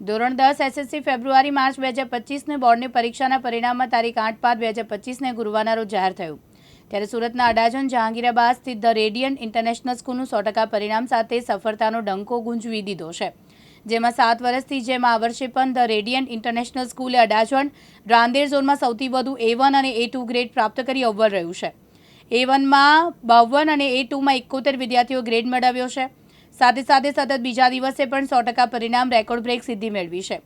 ધોરણ દસ એસએસસી ફેબ્રુઆરી, માર્ચ બે હજાર પચીસને બોર્ડની પરીક્ષાના પરિણામમાં તારીખ આઠ પાંચ બે હજાર પચીસને ગુરુવારના રોજ જાહેર થયું. ત્યારે સુરતના અડાજણ જહાંગીરાબાદ સ્થિત ધ રેડિયન્ટ ઇન્ટરનેશનલ સ્કૂલનું સો ટકા પરિણામ સાથે સફળતાનો ડંકો ગુંજવી દીધો છે. જેમાં સાત વર્ષથી જેમ આ વર્ષે પણ ધ રેડિયન્ટ ઇન્ટરનેશનલ સ્કૂલે અડાજણ, રાંદેર ઝોનમાં સૌથી વધુ એ વન અને એ ટુ ગ્રેડ પ્રાપ્ત કરી અવ્વલ રહ્યું છે. એ વનમાં બાવન અને એ ટુમાં એકોતેર વિદ્યાર્થીઓ ગ્રેડ મેળવ્યો છે. સાથે સાથે સતત બીજા દિવસે પણ સો ટકા પરિણામ રેકોર્ડ બ્રેક સિદ્ધિ મેળવી છે.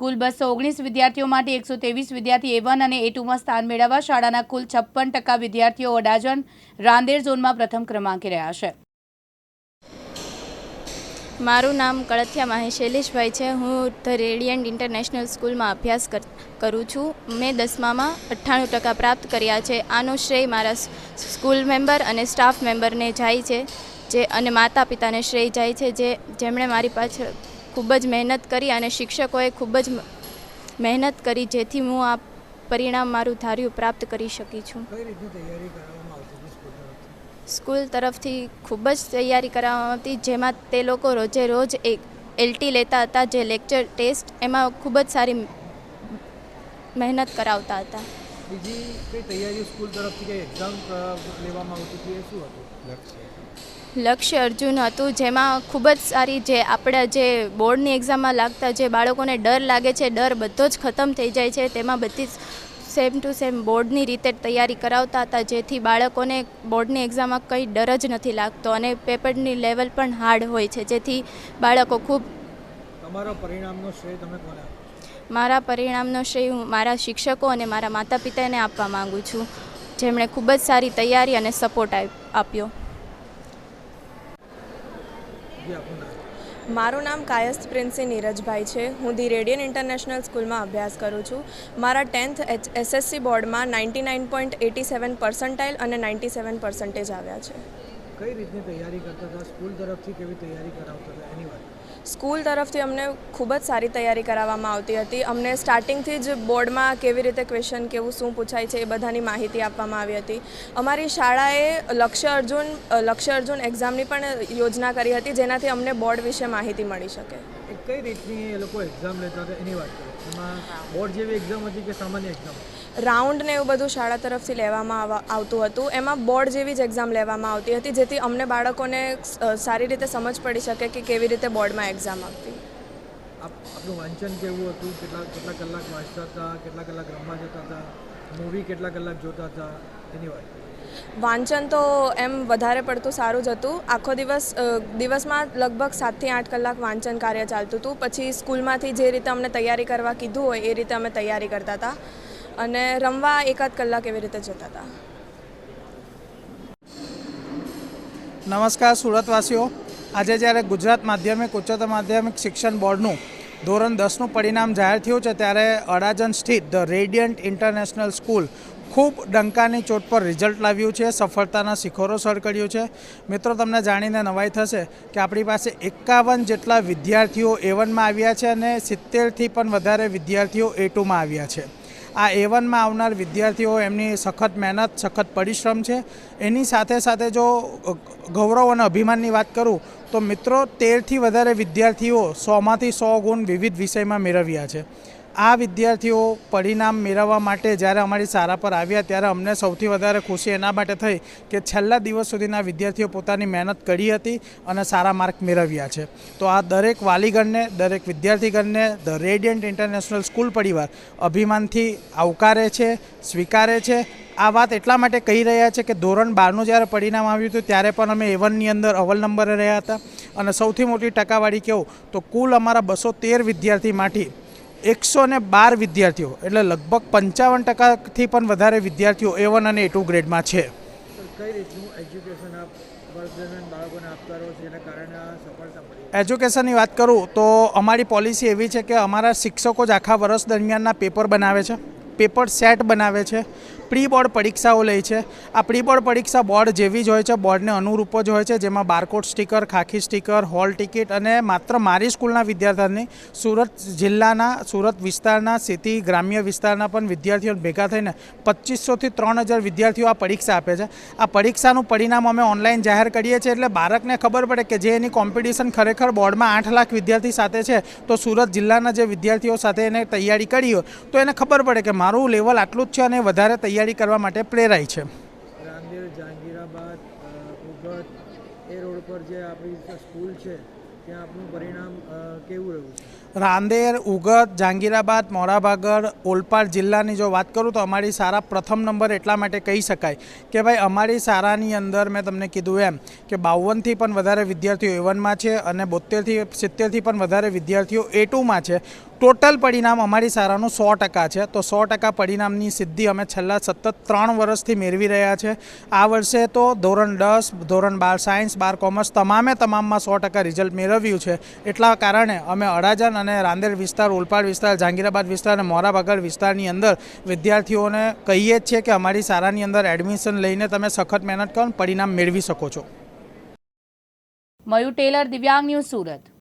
કુલ બસો ઓગણીસ વિદ્યાર્થીઓ માટે એકસો ત્રેવીસ વિદ્યાર્થી એ વન અને એ ટુમાં સ્થાન મેળવવા શાળાના કુલ છપ્પન ટકા વિદ્યાર્થીઓ અડાજણ રાંદેર ઝોનમાં પ્રથમ ક્રમાંકે રહ્યા છે. મારું નામ કળથિયા માહી છે. હું ધ રેડિયન્ટ ઇન્ટરનેશનલ સ્કૂલમાં અભ્યાસ કરું છું. મેં દસમામાં અઠ્ઠાણું ટકા પ્રાપ્ત કર્યા છે. આનો શ્રેય મારા સ્કૂલ મેમ્બર અને સ્ટાફ મેમ્બરને જાય છે. જે અને માતા પિતાને શ્રેય જાય છે જે જેમણે મારી પાછળ ખૂબ જ મહેનત કરી અને શિક્ષકોએ ખૂબ જ મહેનત કરી જેથી હું આ પરિણામ મારું ધાર્યું પ્રાપ્ત કરી શકી છું. સ્કૂલ તરફથી? સ્કૂલ તરફથી ખૂબ જ તૈયારી કરાવવામાં આવતી જેમાં તે લોકો રોજે રોજ એક એલટી લેતા હતા જે લેક્ચર ટેસ્ટ એમાં ખૂબ જ સારી મહેનત કરાવતા હતા. બીજી કઈ તૈયારી સ્કૂલ તરફથી કઈ એક્ઝામ લેવામાં આવતી હતી એ શું હતું? લક્ષ્ય. લક્ષ્ય અર્જુન હતું જેમાં ખૂબ જ સારી જે આપણા જે બોર્ડની એક્ઝામમાં લાગતા જે બાળકોને ડર લાગે છે ડર બધો જ ખતમ થઈ જાય છે. તેમાં બધી સેમ ટુ સેમ બોર્ડની રીતે તૈયારી કરાવતા હતા જેથી બાળકોને બોર્ડની એક્ઝામમાં કંઈ ડર જ નથી લાગતો અને પેપરની લેવલ પણ હાર્ડ હોય છે. જેથી બાળકો ખૂબ તમારા પરિણામનો શ્રેય તમે કોને મારા પરિણામનો શ્રેય હું મારા શિક્ષકો અને મારા માતા પિતાને આપવા માગું છું. જેમણે ખૂબ જ સારી તૈયારી અને સપોર્ટ આપ્યો. મારું નામ કાયસ્થ પ્રિન્સી નીરજભાઈ છે. હું ધી રેડિયન ઇન્ટરનેશનલ સ્કૂલમાં અભ્યાસ કરું છું. મારા ટેન્થ એસએસસી બોર્ડમાં ninety nine point eighty seven percentile અને નાઇન્ટી સેવન પર્સન્ટેજ આવ્યા છે. કઈ રીતની તૈયારી કરતા હતા? સ્કૂલ તરફથી કેવી તૈયારી કરાવતા હતા? એની વાત. સ્કૂલ તરફથી અમને ખૂબ જ સારી તૈયારી કરાવવામાં આવતી હતી. અમને સ્ટાર્ટિંગથી જ બોર્ડમાં કેવી રીતે ક્વેશ્ચન કેવું શું પૂછાય છે એ બધાની માહિતી આપવામાં આવી હતી. અમારી શાળાએ લક્ષ્ય અર્જુન લક્ષ્ય અર્જુન એક્ઝામની પણ યોજના કરી હતી જેનાથી અમને બોર્ડ વિશે માહિતી મળી શકે. કઈ રીતની એ લોકો એક્ઝામ લેતા હતા? એની વાત કરો. એમાં બોર્ડ જેવી એક્ઝામ હતી કે સામાન્ય એક્ઝામ રાઉન્ડ ને એવું બધું શાળા તરફથી લેવામાં આવતું હતું. એમાં બોર્ડ જેવી જ એક્ઝામ લેવામાં આવતી હતી જેથી અમને બાળકોને સારી રીતે સમજ પડી શકે કે કેવી રીતે બોર્ડમાં એક્ઝામ આપવી. આપ આપનું વાંચન કેવું હતું? કેટલા કેટલા કલાક વાંચતા હતા? કેટલા કલાક રમવા જતા હતા? મૂવી કેટલા કલાક જોતા હતા એની વાત. વાંચન તો એમ વધારે પડતું સારું જ હતું. આખો દિવસ દિવસમાં લગભગ સાતથી આઠ કલાક વાંચન કાર્ય ચાલતું હતું. પછી સ્કૂલમાંથી જે રીતે અમને તૈયારી કરવા કીધું હોય એ રીતે અમે તૈયારી કરતા હતા. અને રમવા એકાદ કલાક એવી રીતે જતા હતા. નમસ્કાર સુરતવાસીઓ. આજે જ્યારે ગુજરાત માધ્યમિક ઉચ્ચતર માધ્યમિક શિક્ષણ બોર્ડનું ધોરણ દસનું પરિણામ જાહેર થયું છે ત્યારે અડાજણ સ્થિત ધ રેડિયન્ટ ઇન્ટરનેશનલ સ્કૂલ ખૂબ ડંકાની ચોટ પર રિઝલ્ટ લાવ્યું છે, સફળતાના શિખરો સર કર્યું છે. મિત્રો, તમને જાણીને નવાઈ થશે કે આપણી પાસે એકાવન જેટલા વિદ્યાર્થીઓ એ વનમાં આવ્યા છે અને સિત્તેરથી પણ વધારે વિદ્યાર્થીઓ એ ટુમાં આવ્યા છે. આ એ વનમાં આવનાર વિદ્યાર્થીઓ એમની સખત મહેનત, સખત પરિશ્રમ છે. એની સાથે સાથે જો ગૌરવ અને અભિમાનની વાત કરું, તો મિત્રો તેરથી વધારે વિદ્યાર્થીઓ સોમાંથી સો ગુણ વિવિધ વિષયમાં મેળવ્યા છે. આ વિદ્યાર્થીઓ પરિણામ મેળવવા માટે જ્યારે અમારી શાળા પર આવ્યા ત્યારે અમને સૌથી વધારે ખુશી એના માટે થઈ કે છેલ્લા દિવસ સુધીના વિદ્યાર્થીઓ પોતાની મહેનત કરી હતી અને સારા માર્ક મેળવ્યા છે. તો આ દરેક વાલીગણને, દરેક વિદ્યાર્થીગણને, ધ રેડિયન્ટ ઇન્ટરનેશનલ સ્કૂલ પરિવાર અભિમાનથી આવકારે છે, સ્વીકારે છે. આ વાત એટલા માટે કહી રહ્યા છે કે ધોરણ બારનું જ્યારે પરિણામ આવ્યું હતું ત્યારે પણ અમે એવનની અંદર અવલ નંબરે રહ્યા હતા. અને સૌથી મોટી ટકાવારી કહું તો કુલ અમારા બસો તેર વિદ્યાર્થીમાંથી એકસો ને બાર વિદ્યાર્થીઓ એટલે લગભગ પંચાવન ટકાથી પણ વધારે વિદ્યાર્થીઓ એ વન અને એ ટુ ગ્રેડમાં છે? એજ્યુકેશનની વાત કરું તો અમારી પોલિસી એવી છે કે અમારા શિક્ષકો જ આખા વર્ષ દરમિયાનના પેપર બનાવે છે. પેપર સેટ બનાવે છે પ્રી બોર્ડ પરીક્ષાઓ લે છે. આ પ્રી બોર્ડ પરીક્ષા બોર્ડ જેવી જ હોય છે, બોર્ડને અનુરૂપ જ હોય છે, જેમાં બારકોડ સ્ટીકર, ખાખી સ્ટીકર, હોલ ટિકિટ અને માત્ર મારી સ્કૂલના વિદ્યાર્થીઓની સુરત જિલ્લાના, સુરત વિસ્તારના, સિટી ગ્રામ્ય વિસ્તારના પણ વિદ્યાર્થીઓ ભેગા થઈને પચીસોથી ત્રણ હજાર વિદ્યાર્થીઓ આ પરીક્ષા આપે છે. આ પરીક્ષાનું પરિણામ અમે ઓનલાઈન જાહેર કરીએ છીએ એટલે બાળકને ખબર પડે કે જે એની કોમ્પિટિશન ખરેખર બોર્ડમાં આઠ લાખ વિદ્યાર્થી સાથે છે, તો સુરત જિલ્લાના જે વિદ્યાર્થીઓ સાથે એને તૈયારી કરી હોય, તો એને ખબર પડે કે મારું લેવલ આટલું જ છે અને વધારે તૈયારી કરવા માટે પ્રેરાય છે. રાંદેર જહાંગીરાબાદ ઉગત એ રોડ પર જે આપણી સ્કૂલ છે ત્યાં આપનું પરિણામ કેવું રહ્યું છે? રાંદેર ઉગત જહાંગીરાબાદ મોરાભાગર ઓલપાડ જિલ્લાની જો વાત કરું તો અમારી શાળા પ્રથમ નંબર એટલા માટે કહી શકાય કે ભાઈ અમારી શાળાની અંદર મેં તમને કીધું એમ કે બાવનથી પણ વધારે વિદ્યાર્થીઓ એ વનમાં છે અને બોતેરથી સિત્તેરથી પણ વધારે વિદ્યાર્થીઓ એ ટુમાં છે. ટોટલ પરિણામ અમારી શાળાનું સો ટકા છે. તો સો ટકા પરિણામની સિદ્ધિ અમે છેલ્લા સતત ત્રણ વર્ષથી મેળવી રહ્યા છે. આ વર્ષે તો ધોરણ દસ, ધોરણ બાર સાયન્સ, બાર કોમર્સ તમામે તમામમાં સો ટકા રિઝલ્ટ મેળવ્યું છે. એટલા કારણે અમે અડાજણ અને રાંદેર વિસ્તાર, ઓલપાડ વિસ્તાર જહાંગીરાબાદ વિસ્તાર અને મોરાભાગળ વિસ્તારની અંદર વિદ્યાર્થીઓને કહીએ જ છીએ કે અમારી શાળાની અંદર એડમિશન લઈને તમે સખત મહેનત કરો પરિણામ મેળવી શકો છો. મયુ ટેલર, દિવ્યાંગ ન્યૂઝ સુરત.